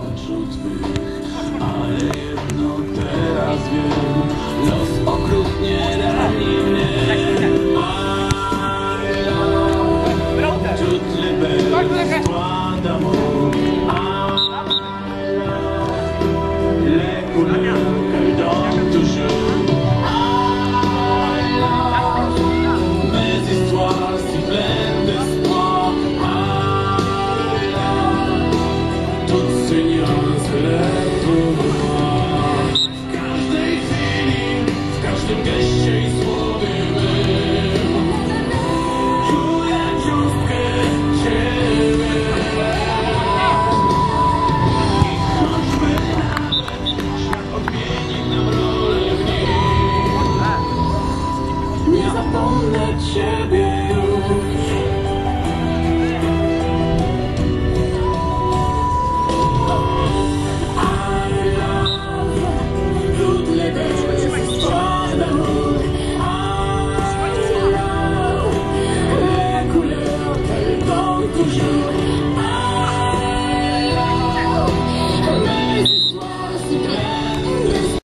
oczu twych Ale jedno teraz wiem Los okrutnie rani mnie Ciutle bez składa mu Leku lekaj przyniosł chleb W każdej chwili, w każdym geście i słowie był. Czuję cząstkę I choćby nawet nam rolę w Nie zapomnę Ciebie. toujours.